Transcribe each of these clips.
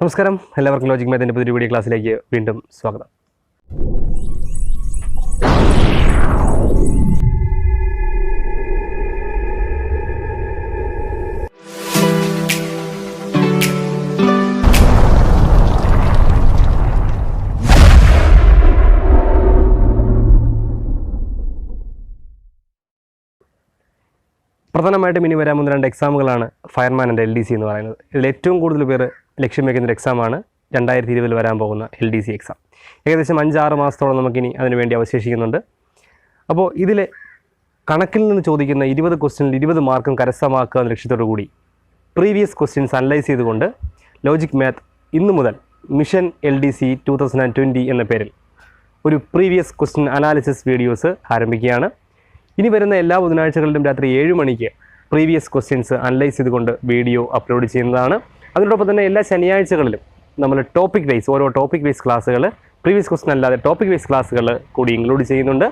നമസ്കാരം. എല്ലാവർക്കും ലോജിക് മേത്തിന്റെ പുതിയ വീഡിയോ ക്ലാസ്സിലേക്ക് വീണ്ടും സ്വാഗതം. പ്രധാനമായിട്ടും ഇനി വരാൻ പോകുന്ന രണ്ട് എക്സാമുകളാണ് fireman and L D C എന്ന് പറയുന്നത്. ഇതിൽ ഏറ്റവും കൂടുതൽ പേര് ലക്ഷ്യം വയ്ക്കുന്നൊരു എക്സാം എക്സാമാണ് രണ്ടായിരത്തി ഇരുപതിൽ വരാൻ പോകുന്ന എൽ ഡി സി എക്സാം ഏകദേശം അഞ്ചാറ് മാസത്തോളം നമുക്കിനി അതിനുവേണ്ടി അവശേഷിക്കുന്നുണ്ട്. അപ്പോൾ ഇതിൽ കണക്കിൽ നിന്ന് ചോദിക്കുന്ന ഇരുപത് ക്വസ്റ്റ്യനിൽ ഇരുപത് മാർക്കും കരസ്ഥമാക്കുക എന്ന ലക്ഷ്യത്തോടു കൂടി പ്രീവിയസ് ക്വസ്റ്റ്യൻസ് അനലൈസ് ചെയ്തുകൊണ്ട് ലോജിക് മാത്ത് ഇന്നു മുതൽ mission L D C two thousand and twenty എന്ന പേരിൽ ഒരു പ്രീവിയസ് ക്വസ്റ്റ്യൻ അനാലിസിസ് വീഡിയോസ് ആരംഭിക്കുകയാണ്. ഇനി വരുന്ന എല്ലാ ബുധനാഴ്ചകളിലും രാത്രി ഏഴ് മണിക്ക് പ്രീവിയസ് ക്വസ്റ്റ്യൻസ് അനലൈസ് ചെയ്തുകൊണ്ട് വീഡിയോ അപ്ലോഡ് ചെയ്യുന്നതാണ്. അതിനോടൊപ്പം തന്നെ എല്ലാ ശനിയാഴ്ചകളിലും നമ്മൾ ടോപ്പിക് വൈസ് ഓരോ ടോപ്പിക് വൈസ് ക്ലാസ്സുകൾ പ്രീവിയസ് ക്വസ്റ്റൻ അല്ലാതെ ടോപ്പിക് വൈസ് ക്ലാസ്സുകൾ കൂടി ഇൻക്ലൂഡ് ചെയ്യുന്നുണ്ട്.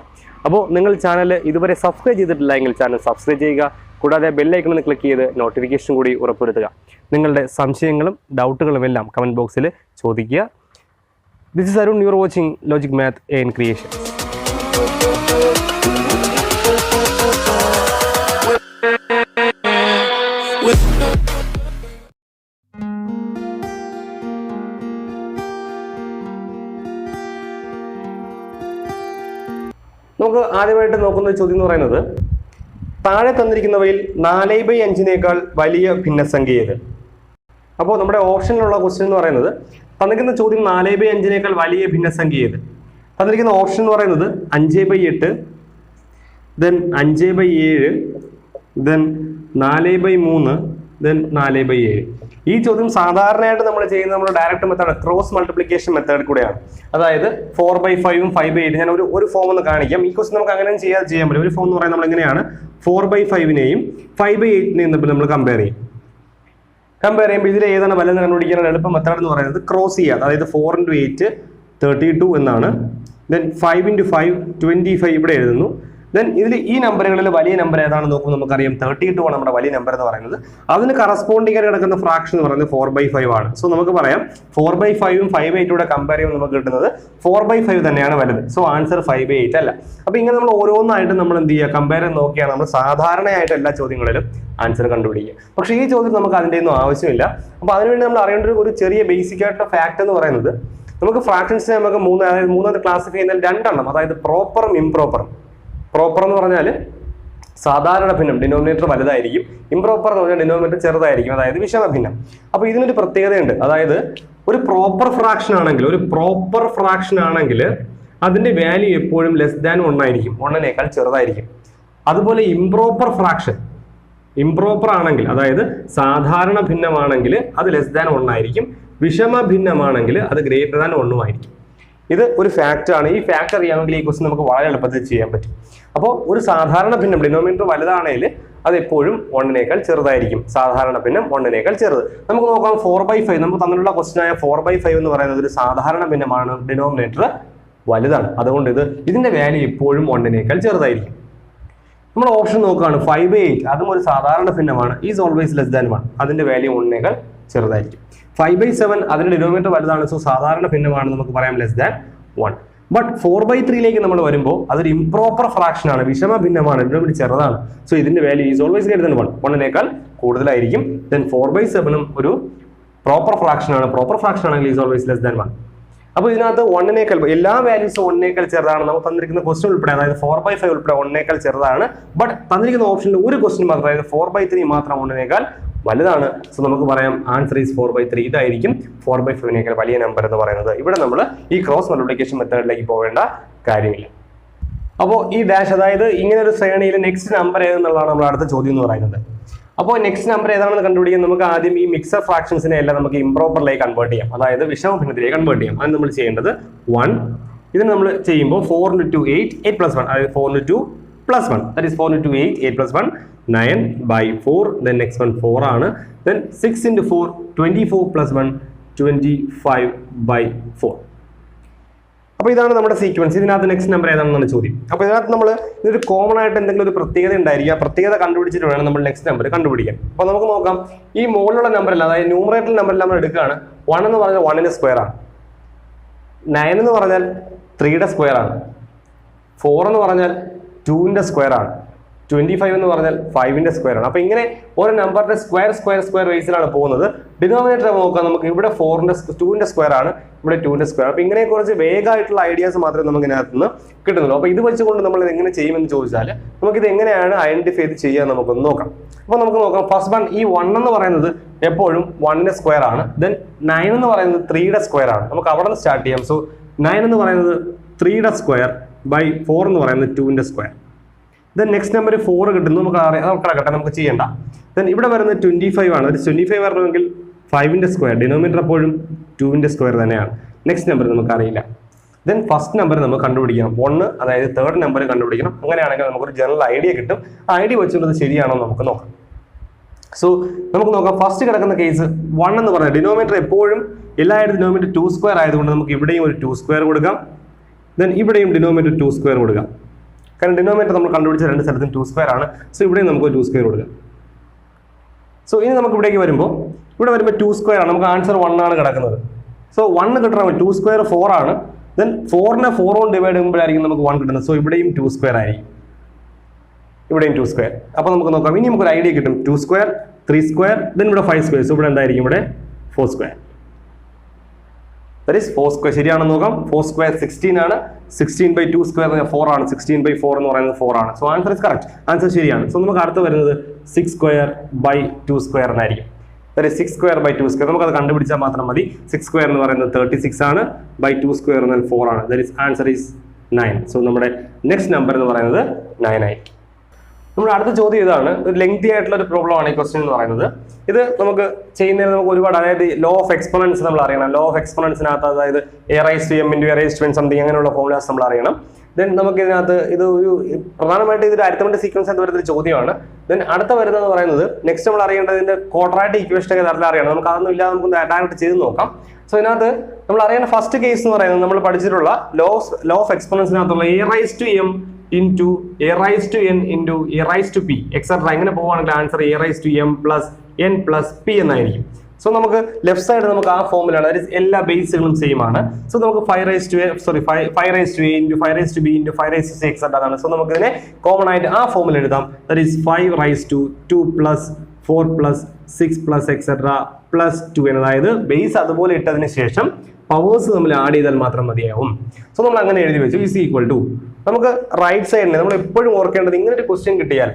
അപ്പോൾ നിങ്ങൾ ചാനൽ ഇതുവരെ സബ്സ്ക്രൈബ് ചെയ്തിട്ടില്ല എങ്കിൽ ചാനൽ സബ്സ്ക്രൈബ് ചെയ്യുക. കൂടാതെ ബെല്ലൈക്കണിൽ ക്ലിക്ക് ചെയ്ത് നോട്ടിഫിക്കേഷൻ കൂടി ഉറപ്പുവരുത്തുക. നിങ്ങളുടെ സംശയങ്ങളും ഡൗട്ടുകളും എല്ലാം കമന്റ് ബോക്സിൽ ചോദിക്കുക. This is Arun your watching logic math n creation ആദ്യമായിട്ട് നോക്കുന്ന ചോദ്യം എന്ന് പറയുന്നത് താഴെ തന്നിരിക്കുന്നവയിൽ നാല് ബൈ അഞ്ചിനേക്കാൾ വലിയ ഭിന്നസംഖ്യ ഏത്? അപ്പോൾ നമ്മുടെ ഓപ്ഷനിലുള്ള ക്വസ്റ്റ്യൻ എന്ന് പറയുന്നത് തന്നിരിക്കുന്ന ചോദ്യം നാല് ബൈ അഞ്ചിനേക്കാൾ വലിയ ഭിന്നസംഖ്യ ഏത്? തന്നിരിക്കുന്ന ഓപ്ഷൻ എന്ന് പറയുന്നത് അഞ്ച് ബൈ എട്ട് ദെൻ അഞ്ച് ബൈ ഏഴ് ദെൻ നാല് ബൈ മൂന്ന് ദെൻ നാല് ബൈ ഏഴ്. ഈ ചോദ്യം സാധാരണയായിട്ട് നമ്മൾ ചെയ്യുന്ന നമ്മൾ direct method cross multiplication method കൂടെയാണ്. അതായത് ഫോർ ബൈ ഫൈവും ഫൈവ് ബൈ എയ്റ്റ് ഞാൻ ഒരു ഒരു ഫോം ഒന്ന് കാണിക്കാം. ഈ ക്വസ്റ്റ്യൻ നമുക്ക് അങ്ങനെ ചെയ്യാതെ ചെയ്യാൻ പറ്റും. ഒരു ഫോം എന്ന് പറയുന്നത് നമ്മൾ എങ്ങനെയാണ്? ഫോർ ബൈ ഫൈവിനെയും ഫൈവ് ബൈ എയ്റ്റിനെയും തമ്മിൽ നമ്മൾ കമ്പയർ ചെയ്യും. കമ്പയർ ചെയ്യുമ്പോൾ ഇതിൽ ഏതാണ് വലുതെന്ന് കണ്ടുപിടിക്കാനുള്ള എളുപ്പ മെത്തേഡ് എന്ന് പറയുന്നത്. ക്രോസ് ചെയ്യാം. അതായത് four into eight thirty two എന്നാണ്. Then five into five twenty five ഇവിടെ എഴുതുന്നു. ദെൻ ഇതിൽ ഈ നമ്പറുകളിൽ വലിയ നമ്പർ ഏതാണെന്ന് നോക്കുമ്പോൾ നമുക്കറിയാം. തേർട്ടി ടു ആണ് നമ്മുടെ വലിയ നമ്പർ എന്ന് പറയുന്നത്. അതിന് കറസ്പോണ്ടിങ് കിടക്കുന്ന ഫ്രാക്ഷൻ എന്ന് പറയുന്നത് ഫോർ ബൈ ഫൈവ് ആണ്. സോ നമുക്ക് പറയാം ഫോർ ബൈ ഫൈവും ഫൈവ് എയ്റ്റൂടെ കമ്പയർ ചെയ്യുമ്പോൾ നമുക്ക് കിട്ടുന്നത് ഫോർ ബൈ ഫൈവ് തന്നെയാണ് വലുത്. So answer five by eight അല്ല. അപ്പോൾ ഇങ്ങനെ നമ്മൾ ഓരോന്നായിട്ട് നമ്മൾ എന്ത് ചെയ്യുക? കമ്പയർ നോക്കിയാണ് നമ്മൾ സാധാരണയായിട്ട് എല്ലാ ചോദ്യങ്ങളിലും ആൻസർ കണ്ടുപിടിക്കുക. പക്ഷേ ഈ ചോദ്യം നമുക്ക് അതിന്റെ ഒന്നും ആവശ്യമില്ല. അപ്പോൾ അതിനുവേണ്ടി നമ്മൾ അറിയേണ്ട ഒരു- ചെറിയ ബേസിക് ആയിട്ടുള്ള ഫാക്ട് എന്ന് പറയുന്നത് നമുക്ക് ഫ്രാക്ഷൻസിനെ നമുക്ക് മൂന്ന് അതായത് മൂന്നാമത് ക്ലാസിഫൈ ചെയ്യുന്നതിൽ രണ്ടെണ്ണം അതായത് പ്രോപ്പറും ഇംപ്രോപ്പറും പ്രോപ്പർ എന്ന് പറഞ്ഞാൽ സാധാരണ ഭിന്നം ഡിനോമിനേറ്റർ വലുതായിരിക്കും. ഇംപ്രോപ്പർ എന്ന് പറഞ്ഞാൽ ഡിനോമിനേറ്റർ ചെറുതായിരിക്കും അതായത് വിഷമ ഭിന്നം അപ്പോൾ ഇതിനൊരു പ്രത്യേകതയുണ്ട്. അതായത് ഒരു പ്രോപ്പർ ഫ്രാക്ഷൻ ആണെങ്കിൽ ഒരു പ്രോപ്പർ ഫ്രാക്ഷൻ ആണെങ്കിൽ അതിന്റെ വാല്യൂ എപ്പോഴും ലെസ് ദാൻ വൺ ആയിരിക്കും. വണ്ണിനേക്കാൾ ചെറുതായിരിക്കും. അതുപോലെ ഇംപ്രോപ്പർ ഫ്രാക്ഷൻ ഇംപ്രോപ്പർ ആണെങ്കിൽ അതായത് സാധാരണ ഭിന്നമാണെങ്കിൽ അത് ലെസ് ദാൻ ആയിരിക്കും. വിഷമ ഭിന്നമാണെങ്കിൽ അത് ഗ്രേറ്റർ ദാൻ വണ്ണും ആയിരിക്കും. ഇത് ഒരു ആണ്. ഈ ഫാക്റ്റ് അറിയാമെങ്കിൽ ഈ ക്വസ്റ്റൻ നമുക്ക് വളരെ എളുപ്പത്തിൽ ചെയ്യാൻ പറ്റും. അപ്പോൾ ഒരു സാധാരണ ഭിന്നം ഡിനോമിനേറ്റർ വലുതാണെങ്കിൽ അത് എപ്പോഴും ഒന്നിനേക്കാൾ ചെറുതായിരിക്കും. സാധാരണ ഭിന്നം ഒന്നിനേക്കാൾ ചെറുത്. നമുക്ക് നോക്കാം ഫോർ ബൈ ഫൈവ് നമുക്ക് തന്നിട്ടുള്ള ക്വസ്റ്റൻ ആയ ഫോർ ബൈ ഫൈവ് എന്ന് പറയുന്നത് ഒരു സാധാരണ ഭിന്നമാണ്. ഡിനോമിനേറ്റർ വലുതാണ്. അതുകൊണ്ട് ഇത് ഇതിന്റെ വാല്യൂ എപ്പോഴും ഒന്നിനേക്കാൾ ചെറുതായിരിക്കും. നമ്മൾ ഓപ്ഷൻ നോക്കുകയാണ് ഫൈവ് ബൈ എയ്റ്റ് അതും ഒരു സാധാരണ ഭിന്നമാണ്. Is always less than one അതിന്റെ വാല്യൂ ഒന്നേക്കാൾ ചെറുതായിരിക്കും. ഫൈവ് ബൈ സെവൻ അതിന്റെ ഡിനോമിനേറ്റർ വലുതാണ് സോ സാധാരണ ഭിന്നമാണ് നമുക്ക് പറയാം less than one but four by ത്രീയിലേക്ക് നമ്മൾ വരുമ്പോൾ അതൊരു ഇംപ്രോപ്പർ ഫ്രാക്ഷൻ ആണ് വിഷമ ഭിന്നമാണ് ഡിനോമിനേറ്റർ ചെറുതാണ്. സോ ഇതിന്റെ value is always greater than one വണ്ണിനേക്കാൾ കൂടുതലായിരിക്കും. ദെൻ ഫോർ ബൈ സെവനും ഒരു പ്രോപ്പർ ഫ്രാക്ഷൻ ആണ്. പ്രോപ്പർ ഫ്രാക്ഷൻ ആണെങ്കിൽ is always less than one അപ്പോൾ ഇതിനകത്ത് വണ്ണിനേക്കാൾ എല്ലാ വാല്യൂസും ഒന്നേക്കാൾ ചെറുതാണ്. നമുക്ക് തന്നിരിക്കുന്ന ക്വസ്റ്റൻ ഉൾപ്പെടെ അതായത് ഫോർ ബൈ ഫൈവ് ഉൾപ്പെടെ ഒന്നേക്കാൾ ചെറുതാണ്. ബട്ട് തന്നിരിക്കുന്ന ഓപ്ഷനിൽ ഒരു ക്വസ്റ്റൻ മാത്രം അതായത് ഫോർ ബൈ ത്രീ മാത്രം ഒന്നിനേക്കാൾ വലുതാണ്. സോ നമുക്ക് പറയാം answer is four by three ഇതായിരിക്കും ഫോർ ബൈ ഫൈവിനേക്കാൾ വലിയ നമ്പർ എന്ന് പറയുന്നത്. ഇവിടെ നമ്മൾ ഈ ക്രോസ് മൾട്ടിപ്ലിക്കേഷൻ മെത്തേഡിലേക്ക് പോകേണ്ട കാര്യമില്ല. അപ്പോൾ ഈ ഡാഷ് അതായത് ഇങ്ങനെ ഒരു ശ്രേണിയിൽ നെക്സ്റ്റ് നമ്പർ ഏതെന്നുള്ളതാണ് നമ്മൾ അടുത്ത ചോദ്യം എന്ന് പറയുന്നത്. അപ്പോൾ നെക്സ്റ്റ് നമ്പർ ഏതാണെന്ന് കണ്ടുപിടിക്കാൻ നമുക്ക് ആദ്യം ഈ മിക്സർ ഫ്രാക്ഷൻസിനെ എല്ലാം നമുക്ക് ഇംപ്രോപ്പറിലേക്ക് കൺവേർട്ട് ചെയ്യാം. അതായത് വിഷമ ഭിന്നത്തിലേക്ക് കൺവേർട്ട് ചെയ്യാം. അത് നമ്മൾ ചെയ്യേണ്ടത് വൺ ഇതിന് നമ്മൾ ചെയ്യുമ്പോൾ four into two eight eight plus one അതായത് four into two plus one that is four into eight eight plus one nine by four then next one four ആണ്. Then six into four twenty four plus one twenty five by four അപ്പോൾ ഇതാണ് നമ്മുടെ sequence ഇതിനകത്ത് next number ഏതാണെന്നാണ് ചോദ്യം. അപ്പോൾ ഇതിനകത്ത് നമ്മൾ ഇതൊരു കോമൺ ആയിട്ട് എന്തെങ്കിലും ഒരു പ്രത്യേകത ഉണ്ടായിരിക്കും. ആ പ്രത്യേകത കണ്ടുപിടിച്ചിട്ട് വേണം നമ്മൾ നെക്സ്റ്റ് നമ്പർ കണ്ടുപിടിക്കാൻ. അപ്പോൾ നമുക്ക് നോക്കാം. ഈ മുകളിലുള്ള അല്ല അതായത് ന്യൂമറേറ്റർ നമ്പറിൽ നമ്മൾ എടുക്കുകയാണ്. വൺ എന്ന് പറഞ്ഞാൽ വണ്ണിന് സ്ക്വയർ ആണ്. നയൻ എന്ന് പറഞ്ഞാൽ ത്രീയുടെ സ്ക്വയർ ആണ്. ഫോർ എന്ന് പറഞ്ഞാൽ ടുവിന്റെ സ്ക്വയർ ആണ്. ട്വന്റി ഫൈവ് എന്ന് പറഞ്ഞാൽ ഫൈവിന്റെ സ്ക്വയർ ആണ്. അപ്പൊ ഇങ്ങനെ ഓരോ നമ്പറിന്റെ സ്ക്വയർ സ്ക്വയർ സ്ക്വയർ ബേസിലാണ് പോകുന്നത്. ഡിനോമിനേറ്റർ നോക്കാം. നമുക്ക് ഇവിടെ ഫോറിന്റെ ടൂവിന്റെ സ്ക്വയർ ആണ്. ഇവിടെ ടൂവിന്റെ സ്ക്വയർ അപ്പോൾ ഇങ്ങനെ കുറച്ച് വേഗമായിട്ടുള്ള ഐഡിയാസ് മാത്രമേ നമുക്ക് ഇതിനകത്ത് നിന്ന് കിട്ടുന്നുള്ളൂ. അപ്പൊ ഇത് വെച്ചുകൊണ്ട് നമ്മൾ ഇത് എങ്ങനെ ചെയ്യുമെന്ന് ചോദിച്ചാൽ നമുക്ക് ഇത് എങ്ങനെയാണ് ചെയ്ത് ചെയ്യാൻ നമുക്കൊന്ന് നോക്കാം. അപ്പോൾ നമുക്ക് നോക്കാം. ഫസ്റ്റ് വൺ ഈ വൺ എന്ന് പറയുന്നത് എപ്പോഴും വണ്ണിന്റെ സ്ക്വയർ ആണ്. ദെൻ നയൻ എന്ന് പറയുന്നത് ത്രീയുടെ സ്ക്വയർ ആണ്. നമുക്ക് അവിടെ നിന്ന് സ്റ്റാർട്ട് ചെയ്യാം. സോ നയൻ എന്ന് പറയുന്നത് ത്രീയുടെ സ്ക്വയർ ബൈ ഫോർ എന്ന് പറയുന്നത് ടൂവിന്റെ square then next number four കിട്ടുന്നു. നമുക്ക് അറിയാം നമുക്ക് കിടക്കട്ടെ നമുക്ക് ചെയ്യണ്ട. ദെൻ ഇവിടെ വരുന്നത് ട്വന്റി ഫൈവ് ആണ്. ഒരു ട്വന്റി ഫൈവ് വരണമെങ്കിൽ ഫൈവിന്റെ സ്ക്വയർ ഡിനോമിനേറ്റർ എപ്പോഴും ടൂവിന്റെ സ്ക്വയർ തന്നെയാണ്. നെക്സ്റ്റ് നമ്പർ നമുക്കറിയില്ല ദെൻ ഫസ്റ്റ് നമ്പർ നമുക്ക് കണ്ടുപിടിക്കണം. ഒന്ന് അതായത് തേർഡ് നമ്പർ കണ്ടുപിടിക്കണം. അങ്ങനെയാണെങ്കിൽ നമുക്കൊരു ജനറൽ ഐഡിയ കിട്ടും. ഐഡിയ വെച്ചുകൊണ്ട് ശരിയാണോ നമുക്ക് നോക്കാം. സോ നമുക്ക് നോക്കാം. ഫസ്റ്റ് കിടക്കുന്ന കേസ് വൺ എന്ന് പറഞ്ഞാൽ ഡിനോമിനേറ്റർ എപ്പോഴും എല്ലായിടത്തും ഡിനോമിനേറ്റർ ടു സ്ക്വയർ ആയതുകൊണ്ട് നമുക്ക് ഇവിടെയും ഒരു ടു സ്ക്വയർ കൊടുക്കാം. ദെൻ ഇവിടെയും ഡിനോമിനേറ്റർ ടു സ്ക്വയർ കൊടുക്കാം. കാരണം ഡിനോമിനേറ്റർ നമ്മൾ കണ്ടുപിടിച്ച രണ്ട് സ്ഥലത്തും ടു സ്ക്വയർ ആണ്. സോ ഇവിടെയും നമുക്ക് ടു സ്ക്വയർ കൊടുക്കാം. സോ ഇനി നമുക്ക് ഇവിടേക്ക് വരുമ്പോൾ ഇവിടെ വരുമ്പോൾ ടു സ്ക്വയർ ആണ്. നമുക്ക് ആൻസർ വൺ ആണ് കിടക്കുന്നത്. സോ വൺ കിട്ടണം ടു സ്ക്വയർ ഫോർ ആണ്. ദെൻ ഫോറിനെ ഫോർ ഓൺ ഡിവൈഡ് ചെയ്യുമ്പോഴായിരിക്കും നമുക്ക് വൺ കിട്ടുന്നത്. സോ ഇവിടെയും ടു സ്ക്വയർ ആയിരിക്കും. ഇവിടെയും ടു സ്ക്വയർ അപ്പോൾ നമുക്ക് നോക്കാം. ഇനി നമുക്ക് ഒരു ഐഡിയ കിട്ടും. Two square three square then ഇവിടെ ഫൈവ് സ്ക്വയർ സോ ഇവിടെ എന്തായിരിക്കും? ഇവിടെ four square that four square ശരിയാണെന്ന് നോക്കാം. ഫോർ സ്ക്വയർ സിക്സ്റ്റീൻ ആണ്. Sixteen by two square four ആണ്. സിക്സ്റ്റീൻ ബൈ ഫോർ എന്ന് പറയുന്നത് ഫോർ ആണ്. So answer is correct answer ശരിയാണ്. സോ നമുക്ക് അടുത്ത് വരുന്നത് six square by two square എന്നായിരിക്കും. That six square by two square അത് കണ്ടുപിടിച്ചാൽ മാത്രം മതി. സിക്സ് സ്ക്വയർ എന്ന് പറയുന്നത് തേർട്ടി സിക്സ് ആണ് ബൈ ടു സ്ക്വയർ എന്നാൽ ഫോർ ആണ്. That is answer is nine so നമ്മുടെ നെക്സ്റ്റ് നമ്പർ എന്ന് പറയുന്നത് നയൻ ആയിരിക്കും. നമ്മുടെ അടുത്ത ചോദ്യം ഇതാണ്. ഒരു ലെങ്തി ആയിട്ടുള്ള ഒരു പ്രോബ്ലം ആണ് ഈ ക്വസ്റ്റ്യൻ എന്ന് പറയുന്നത്. ഇത് നമുക്ക് ചെയ്യുന്നതിന് നമുക്ക് ഒരുപാട് അതായത് ലോ ഓഫ് എക്സ്പൊണൻസ് നമ്മൾ അറിയണം. ലോ ഓഫ് എക്സ്പൊണൻസിനകത്ത് അതായത് a raise to m into a raise to n something അങ്ങനെയുള്ള ഫോമുലാസ് നമ്മൾ അറിയണം. ദെൻ നമുക്ക് ഇതിനകത്ത് ഇത് ഒരു പ്രധാനമായിട്ട് ഇതൊരു അരിത്തമെന്റ് സീക്വൻസ് എന്ന് വരുന്ന ഒരു ചോദ്യമാണ്. ദെൻ അടുത്ത വരുന്നത് പറയുന്നത് നെക്സ്റ്റ് നമ്മൾ അറിയേണ്ടതിന്റെ ക്വാഡ്രാറ്റിക് ഇക്വേഷൻ ഒക്കെ തരത്തിൽ അറിയണം. നമുക്ക് അതൊന്നും ഇല്ലാതെ നമുക്ക് ഡയറക്റ്റ് ചെയ്ത് നോക്കാം. സോ ഇതിനകത്ത് നമ്മൾ അറിയേണ്ട ഫസ്റ്റ് കേസ് എന്ന് പറയുന്നത് നമ്മൾ പഠിച്ചിട്ടുള്ള law law of എക്സ്പെറൻസിനകത്തുള്ള a raise to m into a raise to n into a raise to p etcetera ഇങ്ങനെ പോവുകയാണെങ്കിൽ answer a raise to m plus n plus p എന്നായിരിക്കും. സോ നമുക്ക് ലെഫ്റ്റ് സൈഡ് നമുക്ക് ആ ഫോമിലാണ് അതായത് എല്ലാ ബേസുകളും സെയിം ആണ്. സോ നമുക്ക് five raise to a sorry five five raise to a into five raise to b into five raise to c etcetera അതാണ്. സോ നമുക്ക് ഇതിനെ കോമൺ ആയിട്ട് ആ ഫോമിൽ എഴുതാം. That is five raise to two plus four plus six plus etcetera plus two അതായത് base അതുപോലെ ഇട്ടതിന് ശേഷം പവേഴ്സ് നമ്മൾ ആഡ് ചെയ്താൽ മാത്രം മതിയാവും. സോ നമ്മൾ അങ്ങനെ എഴുതി വെച്ചു. ഇസ് ഈക്വൽ ടു നമുക്ക് റൈറ്റ് സൈഡിൽ നമ്മൾ എപ്പോഴും ഓർക്കേണ്ടത് ഇങ്ങനെ ഒരു ക്വസ്റ്റ്യൻ കിട്ടിയാൽ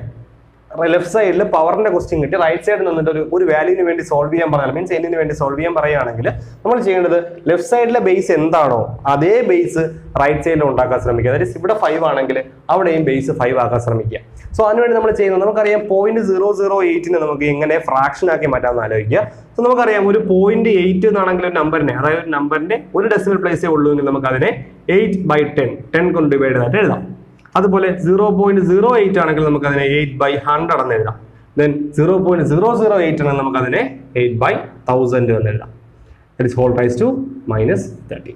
ലെഫ്റ്റ് സൈഡിൽ പവറിന്റെ ക്വസ്റ്റ്യൻ കിട്ടി റൈറ്റ് സൈഡിൽ നിന്നിട്ട് ഒരു ഒരു വാല്യൂവിന് വേണ്ടി സോൾവ് ചെയ്യാൻ പറഞ്ഞാൽ മീൻസ് എന്നിന് വേണ്ടി സോൾവ് ചെയ്യാൻ പറയുകയാണെങ്കിൽ നമ്മൾ ചെയ്യേണ്ടത് ലെഫ്റ്റ് സൈഡിലെ ബേസ് എന്താണോ അതേ ബേസ് റൈറ്റ് സൈഡിൽ ഉണ്ടാക്കാൻ ശ്രമിക്കുക. അതായത് ഇവിടെ ഫൈവ് ആണെങ്കിൽ അവിടെയും ബേസ് ഫൈവ് ആക്കാൻ ശ്രമിക്കുക. സോ അതിനുവേണ്ടി നമ്മൾ ചെയ്യുന്നത് നമുക്കറിയാം പോയിന്റ് സീറോ സീറോ എയ്റ്റിനെ നമുക്ക് എങ്ങനെ ഫ്രാക്ഷൻ ആക്കി മാറ്റാമെന്ന് ആലോചിക്കുക. സോ നമുക്കറിയാം ഒരു പോയിന്റ് എയ്റ്റ് എന്നാണെങ്കിൽ ഒരു നമ്പറിനെ അതായത് ഒരു നമ്പറിന്റെ ഒരു ഡെസിമൽ പ്ലേസേ ഉള്ളൂ എങ്കിൽ നമുക്ക് അതിനെ എയ്റ്റ് ബൈ ടെൻ ടെൻ കൊണ്ട് ഡിവൈഡ് ചെയ്തിട്ട് എഴുതാം. അതുപോലെ സീറോ പോയിന്റ് സീറോ എയ്റ്റ് ആണെങ്കിൽ നമുക്ക് അതിനെ എയ്റ്റ് ബൈ ഹൺഡ്രഡ് എന്ന് എഴുതാം. Then zero point zero zero eight ആണെങ്കിൽ നമുക്ക് അതിനെ എയ്റ്റ് ബൈ തൗസൻഡ് എന്ന് എഴുതാം. That is whole raise to minus thirty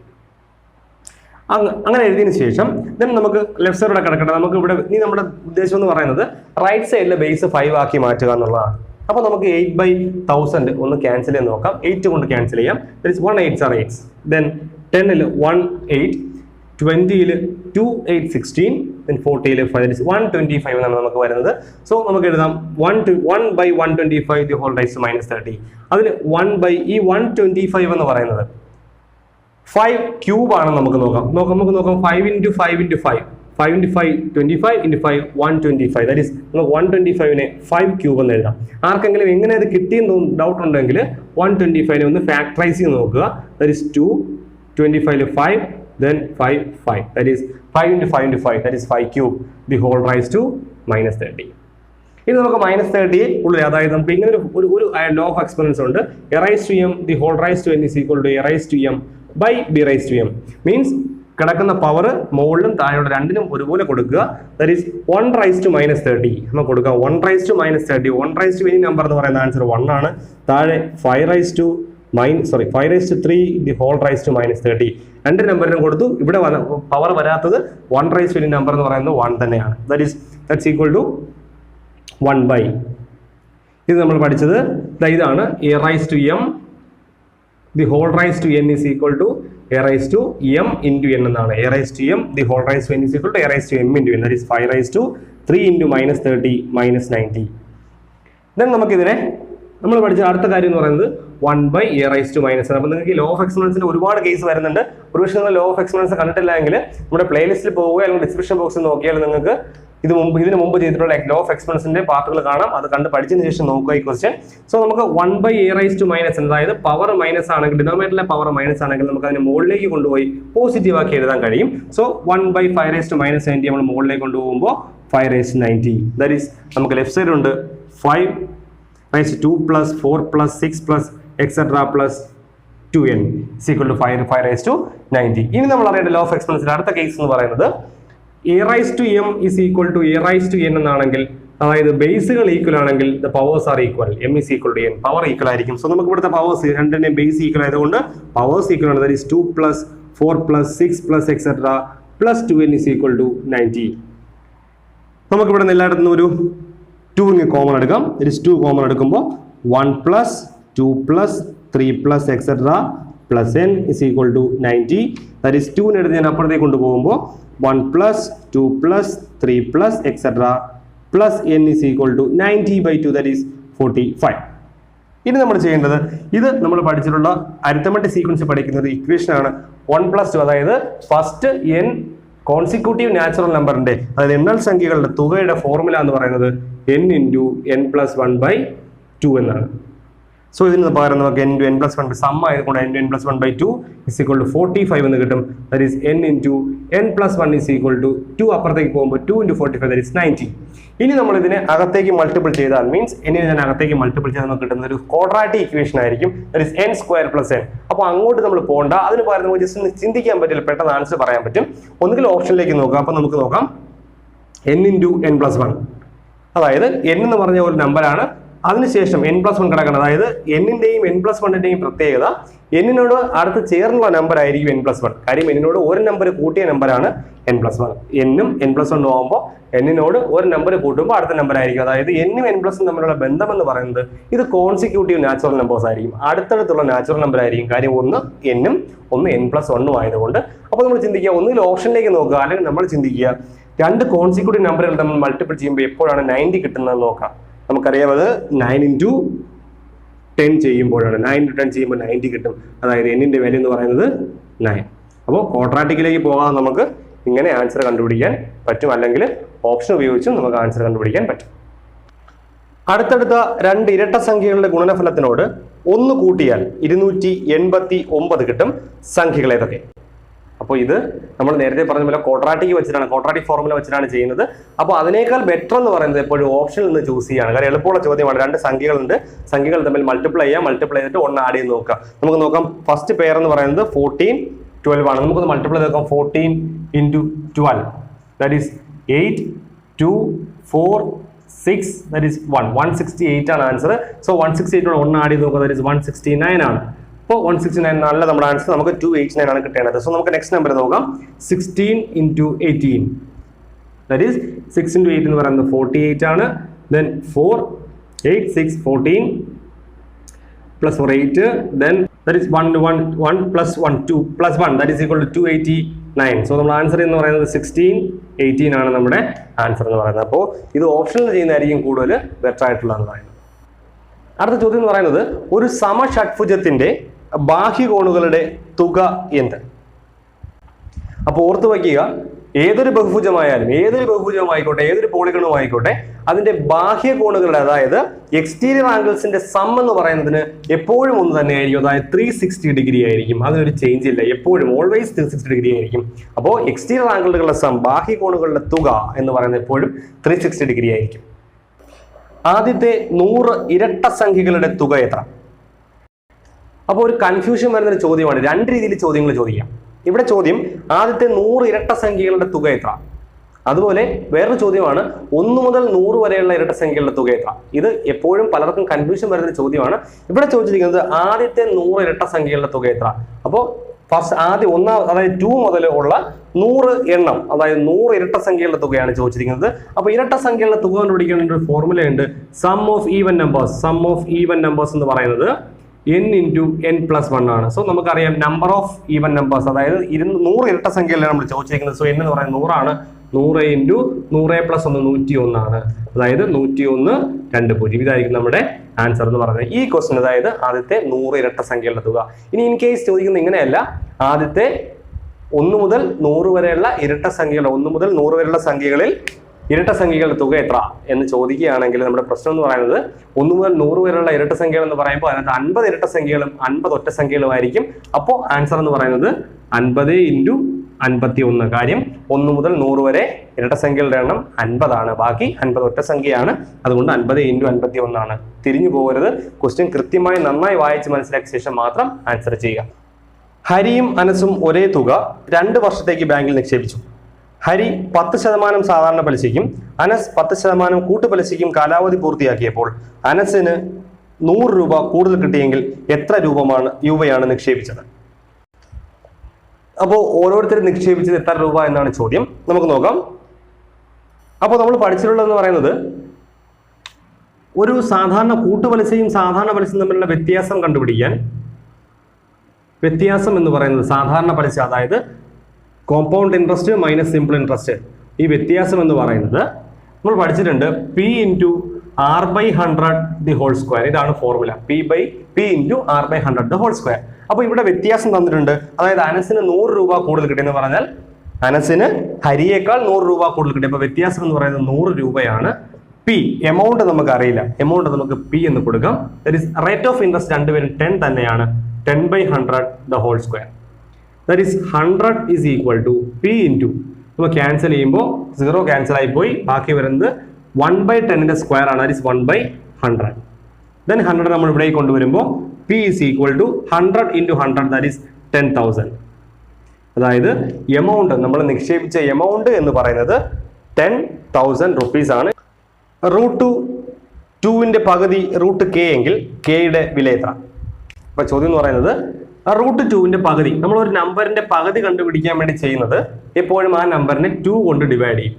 അങ്ങനെ എഴുതിയതിന് ശേഷം ദെൻ നമുക്ക് ലെഫ്റ്റ് സൈഡിലൂടെ കിടക്കട്ടെ. നമുക്ക് ഇവിടെ ഇനി നമ്മുടെ ഉദ്ദേശം എന്ന് പറയുന്നത് റൈറ്റ് സൈഡിലെ ബേസ് ഫൈവ് ആക്കി മാറ്റുക എന്നുള്ളതാണ്. അപ്പോൾ നമുക്ക് എയ്റ്റ് ബൈ തൗസൻഡ് ഒന്ന് ക്യാൻസൽ ചെയ്ത് നോക്കാം. എയ്റ്റ് കൊണ്ട് ക്യാൻസൽ ചെയ്യാം. That one eight are eights then ടെന്നിൽ one eight ട്വന്റിയിൽ ടു എയ്റ്റ് സിക്സ്റ്റീൻ ദെൻ ഫോർട്ടിയിൽ ഫൈവ് വൺ ട്വന്റി ഫൈവ് എന്നാണ് നമുക്ക് വരുന്നത്. സോ നമുക്ക് എഴുതാം. One two one by one twenty five the whole raise minus thirty അതിൽ വൺ ബൈ ഈ one twenty five എന്ന് പറയുന്നത് ഫൈവ് ക്യൂബ് ആണ് നമുക്ക് നോക്കാം. നോക്കാം നമുക്ക് നോക്കാം five into five into five five into five twenty five into five one twenty five that is നമുക്ക് വൺ ട്വന്റി ഫൈവിനെ ഫൈവ് ക്യൂബ് എന്ന് എഴുതാം. ആർക്കെങ്കിലും എങ്ങനെ അത് കിട്ടിയെന്ന് ഡൗട്ട് ഉണ്ടെങ്കിൽ വൺ ട്വന്റി ഫൈവിനെ ഒന്ന് ഫാക്ടറൈസ് ചെയ്ത് നോക്കുക. ദാറ്റ് ഇസ് ടു ട്വന്റി ഫൈവിൽ five then five five that is five into five into five that is five cube the whole raise to minus thirty ഇത് നമുക്ക് മൈനസ് തേർട്ടി ഉള്ളിൽ അതായത് നമുക്ക് ഇങ്ങനെ ഒരു ഒരു ലോ ഓഫ് എക്സ്പെറൻസ് ഉണ്ട്. A raise to m the whole raise to n is equal to a raise to m by b raise to m means കിടക്കുന്ന പവർ മുകളിലും താഴെയുള്ള രണ്ടിനും ഒരുപോലെ കൊടുക്കുക. That is one raise to minus thirty നമുക്ക് കൊടുക്കുക one raise to minus thirty one raise to any number എന്ന് പറയുന്ന ആൻസർ വൺ ആണ്. താഴെ five raise to mine sorry five raise to three the whole raise to minus thirty രണ്ട് നമ്പറിനും കൊടുത്തു. ഇവിടെ പവർ വരാത്തത് വൺ റൈസ് ടു നമ്പർ എന്ന് പറയുന്നത് വൺ തന്നെയാണ്. That is that's equal to one by ഇത് നമ്മൾ പഠിച്ചത് ഇതാണ് a raise to m the whole raise to n is equal to a raise to m into n എന്നാണ്. A raise to m the whole raise to n is equal to a raise to m into n that is five raise to three into minus thirty minus ninety then നമുക്കിതിനെ നമ്മൾ പഠിച്ച അടുത്ത കാര്യം എന്ന് പറയുന്നത് one by a raise to minus അപ്പോൾ നിങ്ങൾക്ക് law of എക്സ്പെൻസിന്റെ ഒരുപാട് കേസ് വരുന്നുണ്ട്. ഒരുപക്ഷെ നിങ്ങൾ ലോ ഓഫ് എക്സ്പെൻസ് കണ്ടിട്ടില്ല എങ്കിൽ നമ്മുടെ പ്ലേലിസ്റ്റിൽ പോവുക അല്ലെങ്കിൽ ഡിസ്ക്രിപ്ഷൻ ബോക്സിൽ നോക്കിയാൽ നിങ്ങൾക്ക് ഇത് മുമ്പ് ഇതിന് മുമ്പ് ചെയ്തിട്ടുള്ള ലോ ഓഫ് എക്സ്പെൻസിന്റെ പാർട്ടുകൾ കാണാം. അത് കണ്ട് പഠിച്ചതിന് ശേഷം നോക്കുക ഈ ക്വസ്റ്റ്യൻ സോ നമുക്ക് one by a raise to minus അതായത് പവർ മൈനസ് ആണെങ്കിൽ ഡിനോമിനേറ്ററിലെ പവർ മൈനസ് ആണെങ്കിൽ നമുക്ക് അതിന് മുകളിലേക്ക് കൊണ്ടുപോയി പോസിറ്റീവ് ആക്കി എഴുതാൻ കഴിയും. So one by five raise to minus ninety നമ്മൾ മുകളിലേക്ക് കൊണ്ടുപോകുമ്പോൾ five raise ninety that is നമുക്ക് ലെഫ്റ്റ് സൈഡ് ഉണ്ട്. Five raise to plus four plus six plus etcetera plus two n is equal to five five raise to ninety ഇനി നമ്മൾ അറിയേണ്ട law of എക്സ്പെൻസിന്റെ അടുത്ത case എന്ന് പറയുന്നത് a raise to m is equal to a raise to n എന്നാണെങ്കിൽ അതായത് ബേസുകൾ equal ആണെങ്കിൽ the powers are equal m is equal to n power equal ആയിരിക്കും. സോ നമുക്ക് ഇവിടുത്തെ പവേഴ്സ് രണ്ടിന്റെയും ബേസ് ഈക്വൽ ആയതുകൊണ്ട് പവേഴ്സ് ഈക്വൽ ആണ്. That is two plus four plus six plus etcetera plus two n is equal to ninety നമുക്ക് ഇവിടെ നിന്ന് എല്ലായിടത്തും ഒരു ടു ഇങ്ങ് കോമൺ എടുക്കാം. ഇറ്റ് ഇസ് ടു കോമൺ എടുക്കുമ്പോൾ one plus two plus three plus etcetera plus n is equal to ninety that is ടുവിന് എടുത്ത് ഞാൻ അപ്പുറത്തേക്ക് കൊണ്ടുപോകുമ്പോൾ one plus two plus three plus etcetera plus n is equal to ninety by two that is forty five ഇനി നമ്മൾ ചെയ്യേണ്ടത് ഇത് നമ്മൾ പഠിച്ചിട്ടുള്ള അരിത്തമെറ്റിക് സീക്വൻസ് പഠിക്കുന്ന ഒരു ഇക്വേഷൻ ആണ്. വൺ പ്ലസ് ടു അതായത് ഫസ്റ്റ് എൻ കോൺസിക്യൂട്ടീവ് നാച്ചുറൽ നമ്പറിന്റെ അതായത് എണ്ണൽ സംഖ്യകളുടെ തുകയുടെ ഫോർമുല എന്ന് പറയുന്നത് n into n plus one by two എന്നാണ്. സോ ഇതിന് പകരം നമുക്ക് n to n plus one sum ആയതുകൊണ്ട് n to n plus one by two is equal to forty five എന്ന് കിട്ടും. That is n into n plus one is equal to two അപ്പുറത്തേക്ക് പോകുമ്പോൾ two into forty five that is ninety ഇനി നമ്മൾ ഇതിനെ അകത്തേക്ക് multiple ചെയ്താൽ means ഇനി ഇതിനെ അകത്തേക്ക് മൾട്ടിപ്പിൾ ചെയ്താൽ നമുക്ക് കിട്ടുന്ന ഒരു ക്വാഡ്രാറ്റിക് ഇക്വേഷൻ ആയിരിക്കും. That is n square plus n അപ്പോൾ അങ്ങോട്ട് നമ്മൾ പോകണ്ട. അതിന് പകരം നമുക്ക് ജസ്റ്റ് ചിന്തിക്കാൻ പറ്റില്ല. പെട്ടെന്ന് ആൻസർ പറയാൻ പറ്റും. ഒന്നുകിൽ ഓപ്ഷനിലേക്ക് നോക്കാം. അപ്പോൾ നമുക്ക് നോക്കാം. N into N plus one അതായത് എൻ എന്ന് പറഞ്ഞ ഒരു നമ്പറാണ് അതിനുശേഷം എൻ പ്ലസ് വൺ കിടക്കണം. അതായത് എന്നിന്റെയും എൻ പ്ലസ് വണ്ണിന്റെയും പ്രത്യേകത. എന്നിനോട് അടുത്ത് ചേർന്നുള്ള നമ്പർ ആയിരിക്കും എൻ പ്ലസ് വൺ കാര്യം എന്നിനോട് ഒരു നമ്പർ കൂട്ടിയ നമ്പറാണ് എൻ പ്ലസ് വൺ എന്നും എൻ പ്ലസ് വണ്ണും ആകുമ്പോൾ എന്നിനോട് ഒരു നമ്പർ കൂട്ടുമ്പോൾ അടുത്ത നമ്പർ ആയിരിക്കും. അതായത് എന്നും എൻ പ്ലസും തമ്മിലുള്ള ബന്ധം എന്ന് പറയുന്നത് ഇത് കോൺസിക്യൂട്ടീവ് നാച്ചുറൽ നമ്പേഴ്സ് ആയിരിക്കും. അടുത്തടുത്തുള്ള നാച്ചുറൽ നമ്പർ ആയിരിക്കും. കാര്യം ഒന്ന് എന്നും ഒന്ന് എൻ പ്ലസ് വണ്ണും ആയതുകൊണ്ട് അപ്പോൾ നമ്മൾ ചിന്തിക്കുക. ഒന്നുകിൽ ഓപ്ഷനിലേക്ക് നോക്കുക. അല്ലെങ്കിൽ നമ്മൾ ചിന്തിക്കുക. രണ്ട് കോൺസിക്യൂട്ടീവ് നമ്പറുകൾ തമ്മിൽ മൾട്ടിപ്പിൾ ചെയ്യുമ്പോൾ എപ്പോഴാണ് നയന്റി കിട്ടുന്നത് നോക്കാം. നമുക്കറിയാം അത് നയൻ ഇന്റു ടെൻ ചെയ്യുമ്പോഴാണ്. നയൻ ഇന്റു ടെൻ ചെയ്യുമ്പോൾ നയന്റി കിട്ടും. അതായത് എന്നിന്റെ വാല്യൂ എന്ന് പറയുന്നത് നയൻ അപ്പോൾ ഓട്ടോമാറ്റിക്കിലേക്ക് പോകാതെ നമുക്ക് ഇങ്ങനെ ആൻസർ കണ്ടുപിടിക്കാൻ പറ്റും. അല്ലെങ്കിൽ ഓപ്ഷൻ ഉപയോഗിച്ചും നമുക്ക് ആൻസർ കണ്ടുപിടിക്കാൻ പറ്റും. അടുത്തടുത്ത രണ്ട് ഇരട്ട സംഖ്യകളുടെ ഗുണനഫലത്തിനോട് ഒന്ന് കൂട്ടിയാൽ ഇരുന്നൂറ്റി എൺപത്തി ഒമ്പത് കിട്ടും. സംഖ്യകൾ ഏതൊക്കെ? അപ്പോൾ ഇത് നമ്മൾ നേരത്തെ പറഞ്ഞ പോലെ കോട്രാറ്റിക് വെച്ചിട്ടാണ് കോട്രാറ്റിക് ഫോർമുല വെച്ചിട്ടാണ് ചെയ്യുന്നത്. അപ്പോൾ അതിനേക്കാൾ ബെറ്റർ എന്ന് പറയുന്നത് എപ്പോഴും ഓപ്ഷനിൽ നിന്ന് ചൂസ് ചെയ്യാണ്. കാരണം എളുപ്പമുള്ള ചോദ്യമാണ് രണ്ട് സംഖ്യകളുണ്ട്. സംഖ്യകൾ തമ്മിൽ മൾട്ടിപ്ലൈ ചെയ്യാം. മൾട്ടിപ്ലൈ ചെയ്തിട്ട് ഒന്ന് ആഡ് ചെയ്ത് നോക്കാം. നമുക്ക് നോക്കാം. ഫസ്റ്റ് പെയർ എന്ന് പറയുന്നത് ഫോർട്ടീൻ ട്വൽവ് ആണ്. നമുക്കൊന്ന് മൾട്ടിപ്ലൈ നോക്കാം. Fourteen into twelve that is eight two four six that is one one sixty eight ആണ് ആൻസർ സോ വൺ സിക്സ്റ്റി എയ്റ്റോട് ഒന്ന് ആഡ് ചെയ്ത് നോക്കുക that is one sixty nine ആണ്. അപ്പോൾ വൺ സിക്സ്റ്റി നയൻ നല്ല നമ്മുടെ ആൻസർ നമുക്ക് ടു എയ്റ്റ് നയൻ ആണ് കിട്ടേണ്ടത്. സോ നമുക്ക് നെക്സ്റ്റ് നമ്പർ നോക്കാം. Sixteen into eighteen that is six into eight എന്ന് പറയുന്നത് ഫോർട്ടി എയ്റ്റ് ആണ്. Then four eight six fourteen plus four eight then that is one one one plus one two plus one that is equal to two eighty nine so നമ്മുടെ answer എന്ന് പറയുന്നത് sixteen eighteen ആണ് നമ്മുടെ answer എന്ന് പറയുന്നത്. അപ്പോൾ ഇത് ഓപ്ഷനിൽ ചെയ്യുന്നതായിരിക്കും കൂടുതൽ ബെറ്റർ ആയിട്ടുള്ളതെന്ന് പറയുന്നത്. അടുത്ത ചോദ്യം എന്ന് പറയുന്നത് ഒരു സമഷഡ്ഭുജത്തിന്റെ ബാഹ്യകോണുകളുടെ തുക എന്ത്? അപ്പോൾ ഓർത്തു വയ്ക്കുക ഏതൊരു ബഹുഭുജമായാലും ഏതൊരു ബഹുഭുജവും ആയിക്കോട്ടെ ഏതൊരു പോളിഗണും ആയിക്കോട്ടെ അതിന്റെ ബാഹ്യ കോണുകളുടെ അതായത് എക്സ്റ്റീരിയർ ആംഗിൾസിന്റെ സം എന്ന് പറയുന്നതിന് എപ്പോഴും ഒന്ന് തന്നെ ആയിരിക്കും അതായത് ത്രീ സിക്സ്റ്റി ഡിഗ്രി ആയിരിക്കും. അതിനൊരു ചേഞ്ച് ഇല്ല. എപ്പോഴും ഓൾവേസ് ത്രീ സിക്സ്റ്റി ഡിഗ്രി ആയിരിക്കും. അപ്പോൾ എക്സ്റ്റീരിയർ ആംഗിളുകളുടെ സം ബാഹ്യ കോണുകളുടെ തുക എന്ന് പറയുന്നത് എപ്പോഴും ത്രീ സിക്സ്റ്റി ഡിഗ്രി ആയിരിക്കും. ആദ്യത്തെ നൂറ് ഇരട്ട സംഖ്യകളുടെ തുക എത്ര? അപ്പോൾ ഒരു കൺഫ്യൂഷൻ വരുന്ന ഒരു ചോദ്യമാണ്. രണ്ട് രീതിയിൽ ചോദ്യങ്ങൾ ചോദിക്കാം. ഇവിടെ ചോദ്യം ആദ്യത്തെ നൂറ് ഇരട്ട സംഖ്യകളുടെ തുക എത്ര? അതുപോലെ വേറൊരു ചോദ്യമാണ് ഒന്ന് മുതൽ നൂറ് വരെയുള്ള ഇരട്ട സംഖ്യകളുടെ തുക എത്ര? ഇത് എപ്പോഴും പലർക്കും കൺഫ്യൂഷൻ വരുന്ന ചോദ്യമാണ്. ഇവിടെ ചോദിച്ചിരിക്കുന്നത് ആദ്യത്തെ നൂറ് ഇരട്ട സംഖ്യകളുടെ തുക എത്ര? അപ്പോൾ ഫസ്റ്റ് ആദ്യം ഒന്നാം അതായത് ടു മുതൽ ഉള്ള നൂറ് എണ്ണം അതായത് നൂറ് ഇരട്ട സംഖ്യകളുടെ തുകയാണ് ചോദിച്ചിരിക്കുന്നത്. അപ്പോൾ ഇരട്ട സംഖ്യകളുടെ തുക കണ്ടുപിടിക്കേണ്ട ഒരു ഫോർമുലയുണ്ട് sum of even numbers sum of even numbers എന്ന് പറയുന്നത് N into N plus one ആണ്. സോ നമുക്കറിയാം നമ്പർ ഓഫ് ഈവൻ നമ്പേഴ്സ് അതായത് ഇരുന്ന് നൂറ് ഇരട്ട സംഖ്യയിലാണ് നമ്മൾ ചോദിച്ചിരിക്കുന്നത് സോ എൻ എന്ന് പറയുന്നത് നൂറാണ്. നൂറ് ഇന്റു നൂറ് പ്ലസ് ഒന്ന് നൂറ്റി ഒന്നാണ് അതായത് നൂറ്റി ഒന്ന് രണ്ട് പൂജ്യം. ഇതായിരിക്കും നമ്മുടെ ആൻസർ എന്ന് പറയുന്നത്. ഈ ക്വസ്റ്റൻ അതായത് ആദ്യത്തെ നൂറ് ഇരട്ട സംഖ്യകളുടെ തുക. ഇനി ഇൻ കേസ് ചോദിക്കുന്നത് ഇങ്ങനെയല്ല. ആദ്യത്തെ ഒന്ന് മുതൽ നൂറ് വരെയുള്ള ഇരട്ട സംഖ്യകൾ ഒന്ന് മുതൽ നൂറ് വരെയുള്ള സംഖ്യകളിൽ ഇരട്ട സംഖ്യകളുടെ തുക എത്ര എന്ന് ചോദിക്കുകയാണെങ്കിൽ നമ്മുടെ പ്രശ്നം എന്ന് പറയുന്നത് ഒന്ന് മുതൽ നൂറ് വരെയുള്ള ഇരട്ട സംഖ്യകൾ എന്ന് പറയുമ്പോൾ അതിനകത്ത് അൻപത് ഇരട്ട സംഖ്യകളും അൻപത് ഒറ്റ സംഖ്യകളും ആയിരിക്കും. അപ്പോൾ ആൻസർ എന്ന് പറയുന്നത് അൻപത് ഇന്റു അൻപത്തി ഒന്ന് കാര്യം ഒന്ന് മുതൽ നൂറ് വരെ ഇരട്ട സംഖ്യകളുടെ എണ്ണം അൻപതാണ്. ബാക്കി അൻപത് ഒറ്റ സംഖ്യയാണ്. അതുകൊണ്ട് അൻപത് ഇന്റു അൻപത്തി ഒന്നാണ് തിരിഞ്ഞു പോകരുത്. ക്വസ്റ്റ്യൻ കൃത്യമായി നന്നായി വായിച്ച് മനസ്സിലാക്കിയ ശേഷം മാത്രം ആൻസർ ചെയ്യുക. ഹരിയും അനസും ഒരേ തുക രണ്ട് വർഷത്തേക്ക് ബാങ്കിൽ നിക്ഷേപിച്ചു. ഹരി പത്ത് ശതമാനം സാധാരണ പലിശയ്ക്കും അനസ് പത്ത് ശതമാനം കൂട്ടുപലിശയ്ക്കും കാലാവധി പൂർത്തിയാക്കിയപ്പോൾ അനസിന് നൂറ് രൂപ കൂടുതൽ കിട്ടിയെങ്കിൽ എത്ര രൂപമാണ് രൂപയാണ് നിക്ഷേപിച്ചത്? അപ്പോൾ ഓരോരുത്തരും നിക്ഷേപിച്ചത് എത്ര രൂപ എന്നാണ് ചോദ്യം. നമുക്ക് നോക്കാം. അപ്പോൾ നമ്മൾ പഠിച്ചിട്ടുള്ളതെന്ന് പറയുന്നത് ഒരു സാധാരണ കൂട്ടുപലിശയും സാധാരണ പലിശയും തമ്മിലുള്ള വ്യത്യാസം കണ്ടുപിടിക്കാൻ വ്യത്യാസം എന്ന് പറയുന്നത് സാധാരണ പലിശ അതായത് compound interest minus simple interest ഈ വ്യത്യാസം എന്ന് പറയുന്നത് നമ്മൾ പഠിച്ചിട്ടുണ്ട് P into R by hundred the whole square ഇതാണ് formula P by P into R by hundred the whole square അപ്പോൾ ഇവിടെ വ്യത്യാസം തന്നിട്ടുണ്ട്. അതായത് അനസിന് നൂറ് രൂപ കൂടുതൽ കിട്ടിയെന്ന് പറഞ്ഞാൽ അനസിന് ഹരിയേക്കാൾ നൂറ് രൂപ കൂടുതൽ കിട്ടി. അപ്പോൾ വ്യത്യാസം എന്ന് പറയുന്നത് നൂറ് രൂപയാണ്. പി എമൗണ്ട് നമുക്ക് അറിയില്ല എമൗണ്ട് നമുക്ക് പി എന്ന് കൊടുക്കാം. റേറ്റ് ഓഫ് ഇൻട്രസ്റ്റ് രണ്ടുപേരും ടെൻ തന്നെയാണ്. Ten by hundred the whole square that is hundred is equal to P into നമ്മൾ ക്യാൻസൽ ചെയ്യുമ്പോൾ സീറോ ക്യാൻസൽ ആയിപ്പോയി. പോയി ബാക്കി വരുന്നത് വൺ ബൈ ടെന്നിന്റെ സ്ക്വയർ ആണ്. That is one by hundred then hundred നമ്മൾ ഇവിടേക്ക് കൊണ്ടുവരുമ്പോൾ P is equal to hundred into hundred that is ten thousand അതായത് എമൗണ്ട് നമ്മൾ നിക്ഷേപിച്ച എമൗണ്ട് എന്ന് പറയുന്നത് ടെൻ തൗസൻഡ് റുപ്പീസ് ആണ്. റൂട്ട് ടു ടുവിന്റെ പകുതി റൂട്ട് കെ എങ്കിൽ കെയുടെ വില എത്ര അപ്പൊ ചോദ്യം എന്ന് പറയുന്നത് റൂട്ട് ടുവിന്റെ പകുതി നമ്മൾ ഒരു നമ്പറിന്റെ പകുതി കണ്ടുപിടിക്കാൻ വേണ്ടി ചെയ്യുന്നത് എപ്പോഴും ആ നമ്പറിനെ ടു കൊണ്ട് ഡിവൈഡ് ചെയ്യും.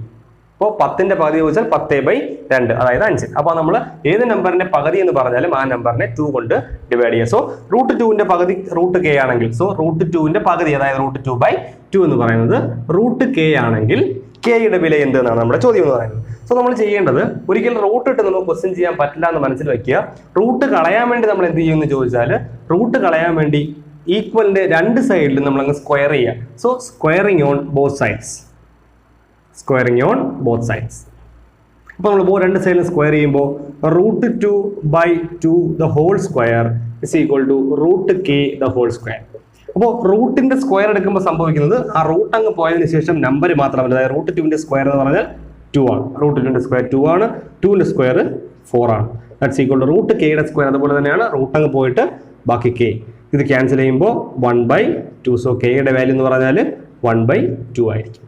അപ്പോൾ പത്തിന്റെ പകുതി ചോദിച്ചാൽ പത്ത് ബൈ രണ്ട് അതായത് അഞ്ച്. അപ്പോൾ നമ്മൾ ഏത് നമ്പറിന്റെ പകുതി എന്ന് പറഞ്ഞാലും ആ നമ്പറിനെ ടു കൊണ്ട് ഡിവൈഡ് ചെയ്യുക സോ റൂട്ട് ടുവിന്റെ പകുതി റൂട്ട് കെ ആണെങ്കിൽ സോ റൂട്ട് ടുവിന്റെ പകുതി അതായത് റൂട്ട് ടു ബൈ ടു എന്ന് പറയുന്നത് റൂട്ട് കെ ആണെങ്കിൽ കെയുടെ വില എന്താണ് നമ്മുടെ ചോദ്യം എന്ന് പറയുന്നത്. സോ നമ്മൾ ചെയ്യേണ്ടത് ഒരിക്കലും റൂട്ട് ഇട്ട് നമുക്ക് ക്വസ്റ്റ്യൻ ചെയ്യാൻ പറ്റില്ല എന്ന് മനസ്സിൽ വെക്കുക. റൂട്ട് കളയാൻ വേണ്ടി നമ്മൾ എന്ത് ചെയ്യുമെന്ന് ചോദിച്ചാൽ റൂട്ട് കളയാൻ വേണ്ടി ഈക്വലിന്റെ രണ്ട് സൈഡിലും നമ്മൾ അങ്ങ് സ്ക്വയർ ചെയ്യുക so squaring on both sides squaring on both sides അപ്പോൾ നമ്മൾ രണ്ട് സൈഡിലും സ്ക്വയർ ചെയ്യുമ്പോൾ root two by two the whole square is equal to root K the whole square അപ്പോൾ റൂട്ടിന്റെ സ്ക്വയർ എടുക്കുമ്പോൾ സംഭവിക്കുന്നത് ആ റൂട്ട് അങ്ങ് പോയതിന് ശേഷം നമ്പർ മാത്രമല്ല അതായത് റൂട്ട് ടുവിന്റെ സ്ക്വയർ എന്ന് പറഞ്ഞാൽ ടു ആണ്. റൂട്ട് ടുവിന്റെ സ്ക്വയർ ടു ആണ്. ടുവിന്റെ സ്ക്വയർ ഫോർ ആണ്. ദാറ്റ്സ് ഈക്വൽ ടു റൂട്ട് കെയുടെ സ്ക്വയർ അതുപോലെ തന്നെയാണ്. റൂട്ട് അങ്ങ് പോയിട്ട് ബാക്കി കെ ഇത് ക്യാൻസൽ ചെയ്യുമ്പോൾ വൺ ബൈ ടു സോ കെയുടെ വാല്യൂ എന്ന് പറഞ്ഞാൽ വൺ ബൈ ടു ആയിരിക്കും.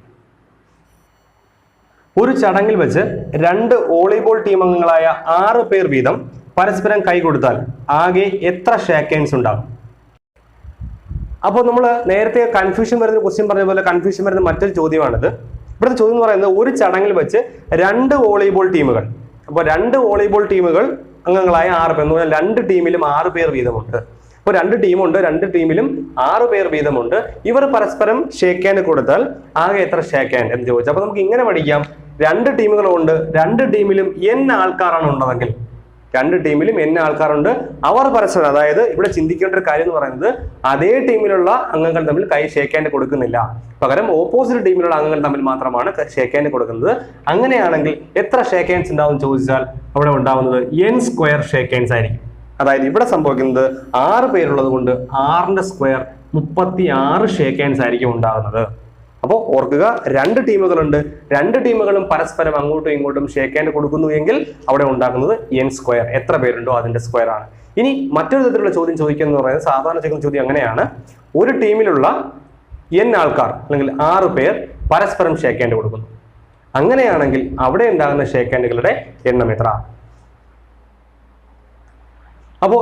ഒരു ചടങ്ങിൽ വെച്ച് രണ്ട് വോളിബോൾ ടീം അംഗങ്ങളായ ആറ് പേർ വീതം പരസ്പരം കൈ കൊടുത്താൽ ആകെ എത്ര ഷേക്ക് ഹാൻഡ്സ് ഉണ്ടാകും? അപ്പോൾ നമ്മൾ നേരത്തെ കൺഫ്യൂഷൻ വരുന്ന ക്വസ്റ്റ്യൻ പറഞ്ഞ പോലെ കൺഫ്യൂഷൻ വരുന്ന മറ്റൊരു ചോദ്യമാണിത്. ഇവിടുത്തെ ചോദ്യം എന്ന് പറയുന്നത് ഒരു ചടങ്ങിൽ വെച്ച് രണ്ട് വോളിബോൾ ടീമുകൾ അപ്പോൾ രണ്ട് വോളിബോൾ ടീമുകൾ അംഗങ്ങളായ ആറ് പേർ എന്ന് പറഞ്ഞാൽ രണ്ട് ടീമിലും ആറ് പേർ വീതമുണ്ട്. അപ്പോൾ രണ്ട് ടീമുണ്ട് രണ്ട് ടീമിലും ആറ് പേർ വീതമുണ്ട്. ഇവർ പരസ്പരം ഷേക്ക് ഹാൻഡ് കൊടുത്താൽ ആകെ എത്ര ഷേക്ക് ഹാൻഡ് എന്ന് ചോദിച്ചു അപ്പോൾ നമുക്ക് ഇങ്ങനെ പഠിക്കാം. രണ്ട് ടീമുകളുണ്ട് രണ്ട് ടീമിലും എൻ ആൾക്കാരാണ് ഉള്ളതെങ്കിൽ രണ്ട് ടീമിലും എന്നെ ആൾക്കാരുണ്ട്. അവർ പരസ്പരം അതായത് ഇവിടെ ചിന്തിക്കേണ്ട ഒരു കാര്യം എന്ന് പറയുന്നത് അതേ ടീമിലുള്ള അംഗങ്ങൾ തമ്മിൽ കൈ ഷേക്ക് ഹാൻഡ് കൊടുക്കുന്നില്ല. പകരം ഓപ്പോസിറ്റ് ടീമിലുള്ള അംഗങ്ങൾ തമ്മിൽ മാത്രമാണ് ഷേക്ക് ഹാൻഡ് കൊടുക്കുന്നത്. അങ്ങനെയാണെങ്കിൽ എത്ര ഷേക്ക് ഹാൻഡ്സ് ഉണ്ടാവും ചോദിച്ചാൽ അവിടെ ഉണ്ടാവുന്നത് എൻ സ്ക്വയർ ഷേക്ക് ഹാൻഡ്സ് ആയിരിക്കും. അതായത് ഇവിടെ സംഭവിക്കുന്നത് ആറ് പേരുള്ളത് കൊണ്ട് ആറിന്റെ സ്ക്വയർ മുപ്പത്തി ആറ് ഷേക്ക് ഹാൻഡ്സ് ആയിരിക്കും ഉണ്ടാകുന്നത്. അപ്പോൾ ഓർക്കുക രണ്ട് ടീമുകളുണ്ട്. രണ്ട് ടീമുകളും പരസ്പരം അങ്ങോട്ടും ഇങ്ങോട്ടും ഷേക്ക് ഹാൻഡ് കൊടുക്കുന്നു എങ്കിൽ അവിടെ ഉണ്ടാകുന്നത് എൻ സ്ക്വയർ എത്ര പേരുണ്ടോ അതിന്റെ സ്ക്വയർ ആണ്. ഇനി മറ്റൊരു തരത്തിലുള്ള ചോദ്യം ചോദിക്കുക എന്ന് പറയുന്നത് സാധാരണ ചോദിക്കുന്ന ചോദ്യം അങ്ങനെയാണ്. ഒരു ടീമിലുള്ള എൻ ആൾക്കാർ അല്ലെങ്കിൽ ആറ് പേർ പരസ്പരം ഷേക്ക് ഹാൻഡ് കൊടുക്കുന്നു. അങ്ങനെയാണെങ്കിൽ അവിടെ ഉണ്ടാകുന്ന ഷേക്ക് ഹാൻഡുകളുടെ എണ്ണം എത്ര അപ്പോൾ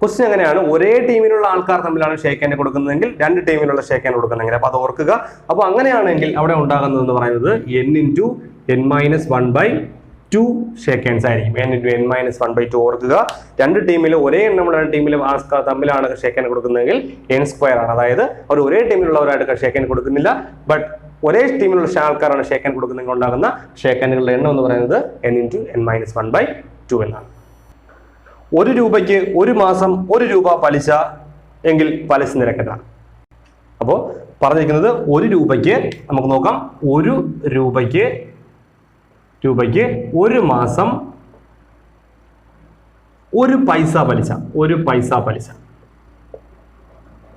ക്വസ്റ്റ്യൻ എങ്ങനെയാണ്? ഒരേ ടീമിലുള്ള ആൾക്കാർ തമ്മിലാണ് ഷേക്ക് ഹാൻഡ് കൊടുക്കുന്നതെങ്കിൽ രണ്ട് ടീമിലുള്ള ഷേക്ക് ഹാൻഡ് കൊടുക്കുന്നെങ്കിൽ അപ്പോൾ അത് ഓർക്കുക. അപ്പോൾ അങ്ങനെയാണെങ്കിൽ അവിടെ ഉണ്ടാകുന്നത് എന്ന് പറയുന്നത് N into N minus one by two shake hands ആയിരിക്കും. N into N minus one by two ഓർക്കുക. രണ്ട് ടീമിൽ ഒരേ എണ്ണമുള്ള ടീമിൽ ആൾക്കാർ തമ്മിലാണ് ഷേക്ക് ഹാൻഡ് കൊടുക്കുന്നതെങ്കിൽ എൻ സ്ക്വയർ ആണ്. അതായത് അവർ ഒരേ ടീമിലുള്ളവരായിട്ട് ഷേക്ക് ഹാൻഡ് കൊടുക്കുന്നില്ല. ബട്ട് ഒരേ ടീമിലുള്ള ആൾക്കാരാണ് ഷേക്ക് ഹാൻഡ് കൊടുക്കുന്നതെങ്കിൽ ഉണ്ടാകുന്ന ഷേക്ക് ഹാൻഡുകളുടെ എണ്ണം എന്ന് പറയുന്നത് N into N minus one by two എന്നാണ്. ഒരു രൂപയ്ക്ക് ഒരു മാസം ഒരു രൂപ പലിശ എങ്കിൽ പലിശ നിരക്ക് എത്ര അപ്പോൾ പറഞ്ഞിരിക്കുന്നത് ഒരു രൂപയ്ക്ക് നമുക്ക് നോക്കാം. ഒരു രൂപയ്ക്ക് രൂപയ്ക്ക് ഒരു മാസം ഒരു പൈസ പലിശ ഒരു പൈസ പലിശ.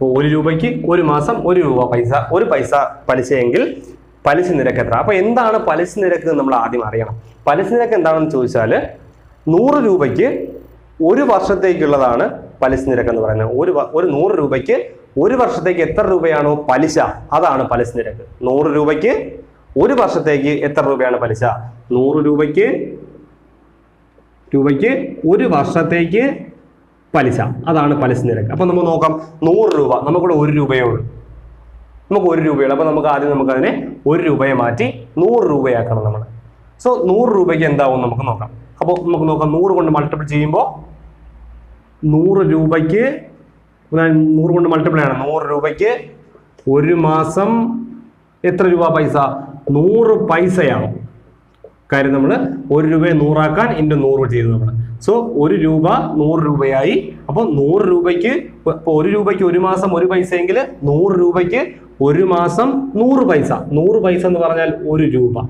ഒരു രൂപയ്ക്ക് ഒരു മാസം ഒരു രൂപ പൈസ ഒരു പൈസ പലിശയെങ്കിൽ പലിശ നിരക്ക് എത്ര? അപ്പോൾ എന്താണ് പലിശ നിരക്ക് നമ്മൾ ആദ്യം അറിയണം. പലിശ നിരക്ക് എന്താണെന്ന് ചോദിച്ചാൽ നൂറ് രൂപയ്ക്ക് ഒരു വർഷത്തേക്കുള്ളതാണ് പലിശ നിരക്ക് എന്ന് പറയുന്നത്. ഒരു ഒരു നൂറ് രൂപയ്ക്ക് ഒരു വർഷത്തേക്ക് എത്ര രൂപയാണോ പലിശ? അതാണ് പലിശ നിരക്ക്. നൂറ് രൂപയ്ക്ക് ഒരു വർഷത്തേക്ക് എത്ര രൂപയാണ് പലിശ? നൂറ് രൂപയ്ക്ക് രൂപയ്ക്ക് ഒരു വർഷത്തേക്ക് പലിശ. അതാണ് പലിശ നിരക്ക്. അപ്പൊ നമുക്ക് നോക്കാം. നൂറ് രൂപ. നമുക്കിവിടെ ഒരു രൂപയേ ഉള്ളൂ. നമുക്ക് ഒരു രൂപയുള്ളൂ അപ്പൊ നമുക്ക് ആദ്യം നമുക്ക് അതിനെ ഒരു രൂപയെ മാറ്റി നൂറ് രൂപയാക്കണം നമ്മൾ സോ നൂറ് രൂപയ്ക്ക് എന്താവും നമുക്ക് നോക്കാം. അപ്പോൾ നമുക്ക് നോക്കാം. നൂറ് കൊണ്ട് മൾട്ടിപ്പിൾ ചെയ്യുമ്പോൾ നൂറ് രൂപയ്ക്ക് നൂറ് കൊണ്ട് മൾട്ടിപ്ലൈ ആണ്. നൂറ് രൂപയ്ക്ക് ഒരു മാസം എത്ര രൂപ പൈസ? നൂറ് പൈസയാണ്. കാര്യം നമ്മൾ ഒരു രൂപയെ നൂറാക്കാൻ ഇന്റു നൂറ് ചെയ്തു നമ്മൾ സോ ഒരു രൂപ നൂറ് രൂപയായി. അപ്പോൾ നൂറ് രൂപയ്ക്ക് ഇപ്പോൾ ഒരു രൂപയ്ക്ക് ഒരു മാസം ഒരു പൈസയെങ്കിൽ നൂറ് രൂപയ്ക്ക് ഒരു മാസം നൂറ് പൈസ. നൂറ് പൈസ എന്ന് പറഞ്ഞാൽ ഒരു രൂപ.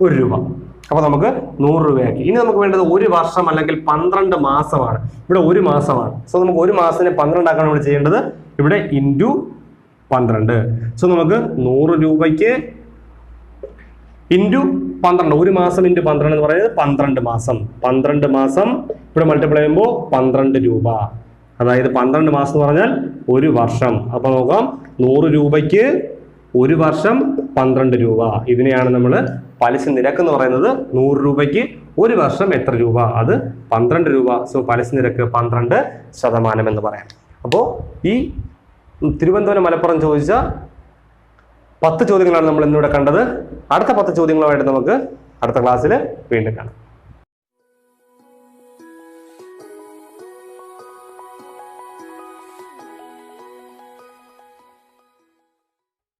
ഒരു രൂപ. അപ്പോൾ നമുക്ക് നൂറ് രൂപയാക്കി. ഇനി നമുക്ക് വേണ്ടത് ഒരു വർഷം അല്ലെങ്കിൽ പന്ത്രണ്ട് മാസമാണ്. ഇവിടെ ഒരു മാസമാണ്. സോ നമുക്ക് ഒരു മാസത്തിന് പന്ത്രണ്ടാക്കാൻ നമ്മൾ ചെയ്യേണ്ടത്. ഇവിടെ ഇന്റു പന്ത്രണ്ട്. സോ നമുക്ക് നൂറ് രൂപയ്ക്ക് ഇന്റു പന്ത്രണ്ട്. ഒരു മാസം ഇന്റു പന്ത്രണ്ട് എന്ന് പറയുന്നത് പന്ത്രണ്ട് മാസം. പന്ത്രണ്ട് മാസം ഇവിടെ മൾട്ടിപ്ലൈ ചെയ്യുമ്പോൾ പന്ത്രണ്ട് രൂപ. അതായത് പന്ത്രണ്ട് മാസം എന്ന് പറഞ്ഞാൽ ഒരു വർഷം. അപ്പോൾ നോക്കാം. നൂറ് രൂപയ്ക്ക് ഒരു വർഷം പന്ത്രണ്ട് രൂപ. ഇതിനെയാണ് നമ്മൾ പലിശ നിരക്ക് എന്ന് പറയുന്നത് നൂറ് രൂപയ്ക്ക് ഒരു വർഷം എത്ര രൂപ? അത് പന്ത്രണ്ട് രൂപ. സോ പലിശ നിരക്ക് പന്ത്രണ്ട് ശതമാനം എന്ന് പറയാം. അപ്പോൾ ഈ തിരുവനന്തപുരം മലപ്പുറം ചോദിച്ച പത്ത് ചോദ്യങ്ങളാണ് നമ്മൾ ഇന്നിവിടെ കണ്ടത്. അടുത്ത പത്ത് ചോദ്യങ്ങളുമായിട്ട് നമുക്ക് അടുത്ത ക്ലാസ്സിൽ വീണ്ടും കാണാം.